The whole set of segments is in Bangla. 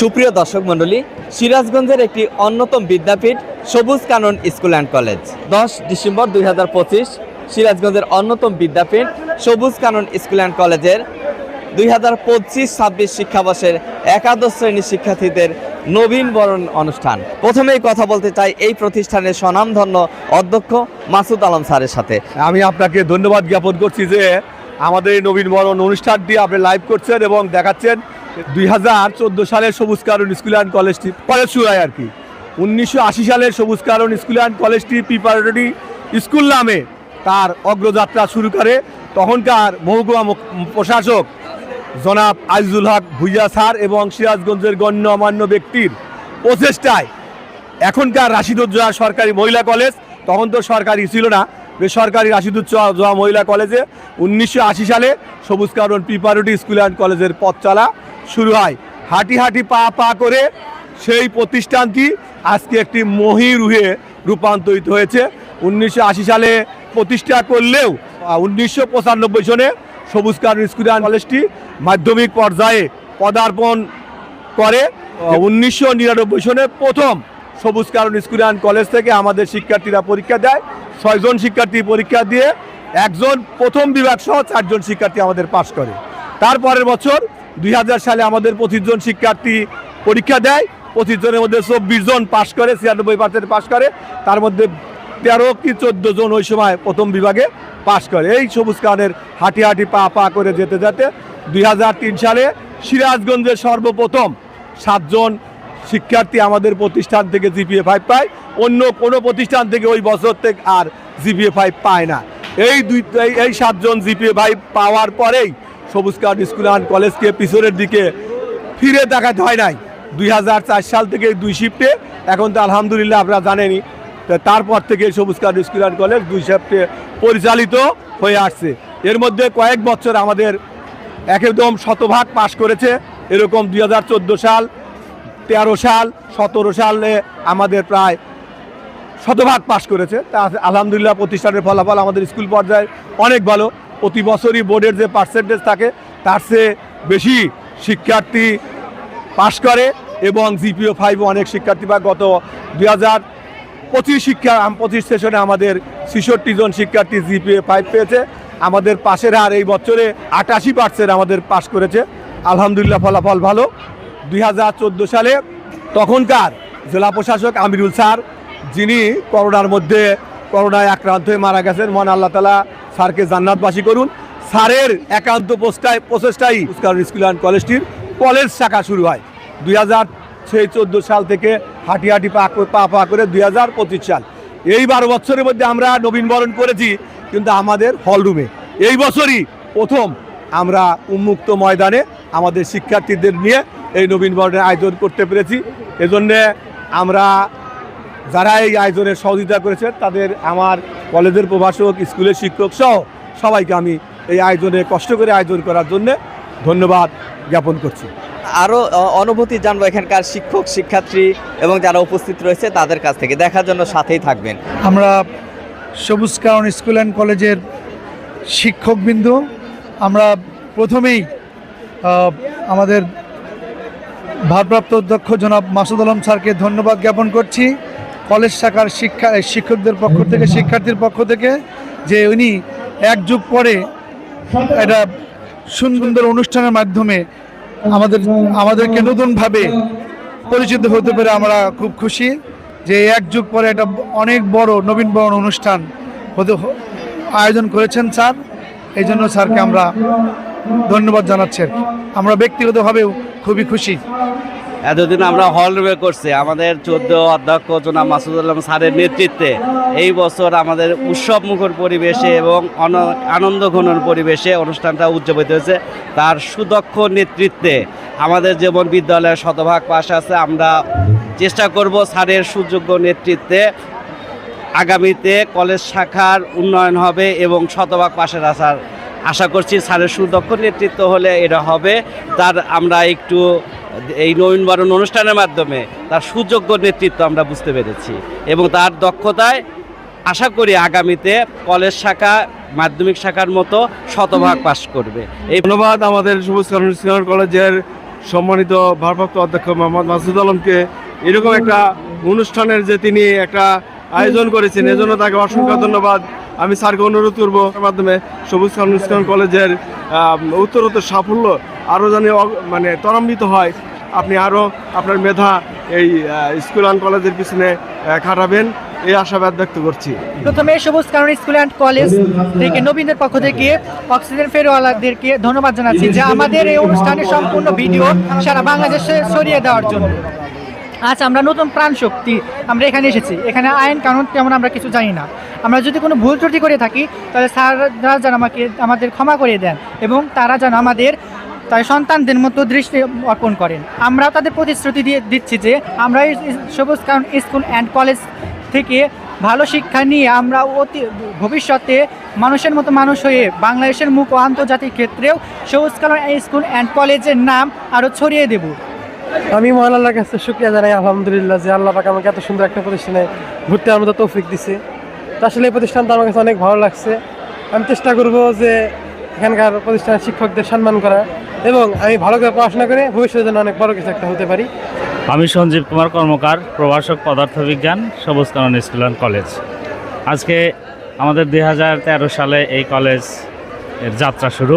সুপ্রিয় দর্শক মণ্ডলী, সিরাজগঞ্জের একটি অন্যতম বিদ্যাপীঠ Sabuj Kanan school and college. দশ ডিসেম্বর দুই হাজার পঁচিশ, সিরাজগঞ্জের অন্যতম বিদ্যাপীঠ সবুজ কানন স্কুল অ্যান্ড কলেজের দুই হাজার পঁচিশ, ছাব্বিশ শিক্ষাবর্ষের একাদশ শ্রেণির শিক্ষার্থীদের নবীন বরণ অনুষ্ঠান। প্রথমেই কথা বলতে চাই এই প্রতিষ্ঠানের স্বনামধন্য অধ্যক্ষ মাসুদ আলম স্যারের সাথে। আমি আপনাকে ধন্যবাদ জ্ঞাপন করছি যে আমাদের এই নবীন বরণ অনুষ্ঠানটি আপনি লাইভ করছেন এবং দেখাচ্ছেন। দুই হাজার চোদ্দ সালের সবুজ কারণ স্কুল অ্যান্ড কলেজটি কলেজ হয় আর কি। উনিশশো আশি সালের সবুজ কারণ স্কুল অ্যান্ড কলেজটি প্রিপারেটরি স্কুল নামে তার অগ্রযাত্রা শুরু করে তখনকার মহকুমা প্রশাসক জনাব আজিজুল হক ভুইয়া স্যার এবং সিরাজগঞ্জের গণ্যমান্য ব্যক্তির প্রচেষ্টায় এখনকার রাশিদুজ্জোহা সরকারি মহিলা কলেজ, তখন তো সরকারি ছিল না, বেসরকারি রাশিদুজ্জোহা মহিলা কলেজে উনিশশো আশি সালে সবুজ কারণ প্রিপারেটরি স্কুল অ্যান্ড কলেজের পথ চলা শুরু হয়। হাঁটি হাঁটি পা পা করে সেই প্রতিষ্ঠানটি আজকে একটি মহিরুহে রূপান্তরিত হয়েছে। উনিশশো আশি সালে প্রতিষ্ঠা করলেও উনিশশো পঁচানব্বই সনে সবুজ কারণ স্কুল অ্যান্ড কলেজটি মাধ্যমিক পর্যায়ে পদার্পণ করে। উনিশশো নিরানব্বই সনে প্রথম সবুজ কারণ স্কুল অ্যান্ড কলেজ থেকে আমাদের শিক্ষার্থীরা পরীক্ষা দেয়। ছয়জন শিক্ষার্থী পরীক্ষা দিয়ে একজন প্রথম বিভাগ সহ চারজন শিক্ষার্থী আমাদের পাশ করে। তারপরের বছর দুই হাজার সালে আমাদের পঁচিশ জন শিক্ষার্থী পরীক্ষা দেয়। পঁচিশ জনের মধ্যে চব্বিশ জন পাশ করে, ছিয়ানব্বই পার্সেন্ট পাশ করে। তার মধ্যে তেরো কি চোদ্দ জন ওই সময় প্রথম বিভাগে পাশ করে। এই সবুজ কারণের হাঁটি হাঁটি পা পা করে যেতে যেতে দুই হাজার তিন সালে সিরাজগঞ্জের সর্বপ্রথম সাতজন শিক্ষার্থী আমাদের প্রতিষ্ঠান থেকে জিপিএ ফাইভ পায়। অন্য কোনো প্রতিষ্ঠান থেকে ওই বছর থেকে আর জিপিএ ফাইভ পায় না। এই দুই, এই সাতজন জিপিএ ফাইভ পাওয়ার পরেই সবুজ কার্ড স্কুল অ্যান্ড কলেজকে পিছনের দিকে ফিরে তাকাতে হয় নাই। দুই হাজার চার সাল থেকে দুই শিফটে এখন তো আলহামদুলিল্লাহ আপনারা জানেনই, তো তারপর থেকে সবুজ কার্ড স্কুল অ্যান্ড কলেজ দুই শিফটে পরিচালিত হয়ে আসছে। এর মধ্যে কয়েক বছর আমাদের একদম শতভাগ পাশ করেছে। এরকম দুই হাজার চোদ্দ সাল, তেরো সাল, সতেরো সালে আমাদের প্রায় শতভাগ পাশ করেছে। তা আলহামদুলিল্লাহ প্রতিষ্ঠানের ফলাফল আমাদের স্কুল পর্যায়ে অনেক ভালো। প্রতি বছরই বোর্ডের যে পার্সেন্টেজ থাকে, তার চেয়ে বেশি শিক্ষার্থী পাশ করে এবং জিপিও ফাইভ অনেক শিক্ষার্থী বা গত দুই হাজার পঁচিশ শিক্ষা পঁচিশ সেশনে আমাদের ছেষট্টি জন শিক্ষার্থী জিপিএ ফাইভ পেয়েছে। আমাদের পাশের হার এই বছরে আটাশি পার্সেন্ট আমাদের পাশ করেছে। আলহামদুলিল্লাহ ফলাফল ভালো। দুই হাজার চোদ্দ সালে তখনকার জেলা প্রশাসক আমিরুল স্যার, যিনি করোনার মধ্যে করোনায় আক্রান্ত হয়ে মারা গেছেন। মহান আল্লাহ তালা স্যারকে জান্নাতবাসী করুন। স্যারের একান্ত পোস্টায় প্রচেষ্টাই কারণ স্কুল অ্যান্ড কলেজটির কলেজ শাখা শুরু হয়। দুই হাজার সেই চোদ্দ সাল থেকে হাঁটি হাঁটি পা পা পা করে দুই হাজার পঁচিশ সাল। এই বারো বছরের মধ্যে আমরা নবীনবরণ করেছি, কিন্তু আমাদের হলরুমে। এই বছরই প্রথম আমরা উন্মুক্ত ময়দানে আমাদের শিক্ষার্থীদের নিয়ে এই নবীনবরণের আয়োজন করতে পেরেছি। এজন্যে আমরা যারা এই আয়োজনের সহযোগিতা করেছেন তাদের আমার কলেজের প্রভাষক স্কুলের শিক্ষক সহ সবাইকে আমি এই আয়োজনে কষ্ট করে আয়োজন করার জন্য ধন্যবাদ জ্ঞাপন করছি। আরও অনুভূতি জানব এখানকার শিক্ষক শিক্ষার্থী এবং যারা উপস্থিত রয়েছে তাদের কাছ থেকে। দেখার জন্য সাথেই থাকবেন। আমরা সবুজ কারণ স্কুল অ্যান্ড কলেজের শিক্ষকবৃন্দ আমরা প্রথমেই আমাদের ভারপ্রাপ্ত অধ্যক্ষ জনাব মাসুদ আলম স্যারকে ধন্যবাদ জ্ঞাপন করছি। কলেজ শাখার শিক্ষা শিক্ষকদের পক্ষ থেকে শিক্ষার্থীর পক্ষ থেকে যে উনি এক যুগ পরে একটা সুন্দর অনুষ্ঠানের মাধ্যমে আমাদের আমাদেরকে নতুনভাবে পরিচিত হতে পেরে আমরা খুব খুশি যে এক যুগ পরে একটা অনেক বড় নবীনবরণ অনুষ্ঠান হতে আয়োজন করেছেন স্যার। এই জন্য স্যারকে আমরা ধন্যবাদ জানাচ্ছি আমরা ব্যক্তিগতভাবেও খুবই খুশি। এতদিন আমরা হল রুমে করছি। আমাদের চোদ্দ অধ্যক্ষ জোনা মাসুদ আলম স্যারের নেতৃত্বে এই বছর আমাদের উৎসব মুখর পরিবেশে এবং আনন্দ ঘনর পরিবেশে অনুষ্ঠানটা উদযাপিত হয়েছে। তার সুদক্ষ নেতৃত্বে আমাদের যেমন বিদ্যালয়ের শতভাগ পাশ আছে, আমরা চেষ্টা করব স্যারের সুযোগ্য নেতৃত্বে আগামীতে কলেজ শাখার উন্নয়ন হবে এবং শতভাগ পাশের আসার আশা করছি। স্যারের সুদক্ষ নেতৃত্ব হলে এটা হবে। তার আমরা একটু এই নবীনবরণ অনুষ্ঠানের মাধ্যমে তার সুযোগ্য নেতৃত্ব আমরা বুঝতে পেরেছি এবং তার দক্ষতায় আশা করি আগামীতে কলেজ শাখা, মাধ্যমিক শাখার মতো শতভাগ পাশ করবে। এই ধন্যবাদ আমাদের সবুজ কারণ কলেজের সম্মানিত ভারপ্রাপ্ত অধ্যক্ষ মোহাম্মদ মাসুদ আলমকে। এরকম একটা অনুষ্ঠানের যে তিনি একটা আয়োজন করেছেন, এজন্য তাকে অসংখ্য ধন্যবাদ। আমি স্যারকে অনুরোধ করব মাধ্যমে সবুজ ইসলাম কলেজের উত্তরোত্তর সাফল্য আরও অগ- মানে ত্বরান্বিত হয়। আপনি আরও আপনার মেধা এই স্কুল অ্যান্ড কলেজের পিছনে খাটাবেন। এই আশাবাদ ব্যক্ত করছি। প্রথমে সবুজ কারণ স্কুল অ্যান্ড কলেজ থেকে নবীনদের পক্ষ থেকে অক্সিজেন ফেরওয়ালাদেরকে ধন্যবাদ জানাচ্ছি যে আমাদের এই অনুষ্ঠানের সম্পূর্ণ ভিডিও সারা বাংলাদেশে ছড়িয়ে দেওয়ার জন্য। আজ আমরা নতুন প্রাণ শক্তি, আমরা এখানে এসেছি। এখানে আইন কানুন তেমন আমরা কিছু জানি না। আমরা যদি কোনো ভুল ত্রুটি করে থাকি, তাহলে স্যাররা যেন আমাকে, আমাদের ক্ষমা করে দেন এবং তারা যেন আমাদের তাই সন্তানদের মতো দৃষ্টি অর্পণ করেন। আমরা তাদের প্রতিশ্রুতি দিয়ে দিচ্ছি যে, আমরা সবুজ কারণ স্কুল অ্যান্ড কলেজ থেকে ভালো শিক্ষা নিয়ে আমরা অতি ভবিষ্যতে মানুষের মতো মানুষ হয়ে বাংলাদেশের মুখ ও আন্তর্জাতিক ক্ষেত্রেও সবুজ কালার স্কুল অ্যান্ড কলেজের নাম আরও ছড়িয়ে দেব। আমি মহান আল্লাহর কাছে শুক্রিয়া জানাই, আলহামদুলিল্লাহ, যে আল্লাহ পাক আমাকে এত সুন্দর একটা প্রতিষ্ঠানে ঘুরতে আমার মতো তৌফিক দিছে। তো আসলে এই প্রতিষ্ঠানটা আমার কাছে অনেক ভালো লাগছে। আমি চেষ্টা করব যে এখানকার প্রতিষ্ঠানের শিক্ষকদের সম্মান করা এবং আমি ভালো করে পড়াশোনা করে ভবিষ্যতে যেন অনেক বড় কিছু একটা হতে পারি। আমি সঞ্জীব কুমার, কর্মকার, প্রভাষক, পদার্থবিজ্ঞান সবুজ কানন স্কুল অ্যান্ড কলেজ। আজকে আমাদের দু হাজার তেরো সালে এই কলেজের যাত্রা শুরু।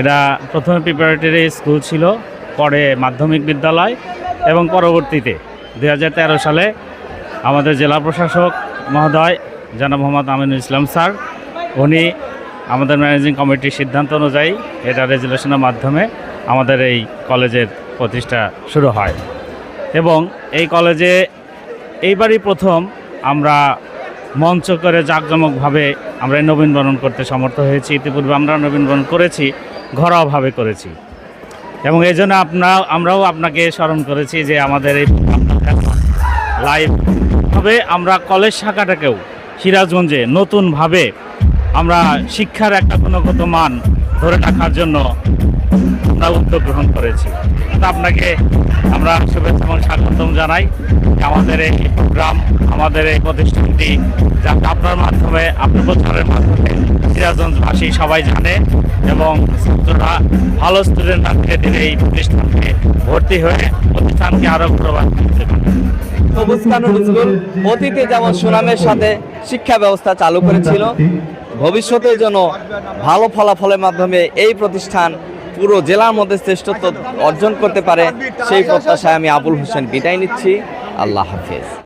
এটা প্রথমে প্রিপারেটরি স্কুল ছিল। পরে মাধ্যমিক বিদ্যালয় এবং পরবর্তীতে দু হাজার তেরো সালে আমাদের জেলা প্রশাসক মহোদয় জনাব মোহাম্মদ আমিনুল ইসলাম স্যার, উনি আমাদের ম্যানেজিং কমিটির সিদ্ধান্ত অনুযায়ী এটা রেজুলেশনের মাধ্যমে আমাদের এই কলেজের প্রতিষ্ঠা শুরু হয়। এবং এই কলেজে এইবারই প্রথম আমরা মঞ্চ করে জাঁকজমকভাবে আমরা নবীনবরণ করতে সমর্থ হয়েছি। ইতিপূর্বে আমরা নবীনবরণ করেছি, ঘরোয়াভাবে করেছি। এবং এই জন্য আপনা, আমরাও আপনাকে স্মরণ করেছি যে আমাদের এই লাইভ তবে আমরা কলেজ শাখাটাকেও সিরাজগঞ্জে নতুনভাবে আমরা শিক্ষার একটা গুণগত মান ধরে রাখার জন্য আমরা উদ্যোগ গ্রহণ করেছি। তো আপনাকে আমরা শুভেচ্ছা এবং স্বাগতম জানাই। আমাদের এই প্রোগ্রাম, আমাদের এই প্রতিষ্ঠানটি যাতে আপনার মাধ্যমে, আপনার প্রচারের মাধ্যমে সিরাজগঞ্জবাসী সবাই জানে এবং ছাত্ররা, ভালো স্টুডেন্টরা ধীরে ধীরে এই প্রতিষ্ঠানকে ভর্তি হয়ে প্রতিষ্ঠানকে আরও প্রবাদ করতে অতীতে যেমন সুনামের সাথে শিক্ষা ব্যবস্থা চালু করেছিল ভবিষ্যতের জন্য ভালো ফলাফলের মাধ্যমে এই প্রতিষ্ঠান পুরো জেলার মধ্যে শ্রেষ্ঠত্ব অর্জন করতে পারে সেই প্রত্যাশায় আমি আবুল হোসেন বিদায় নিচ্ছি। আল্লাহ হাফিজ।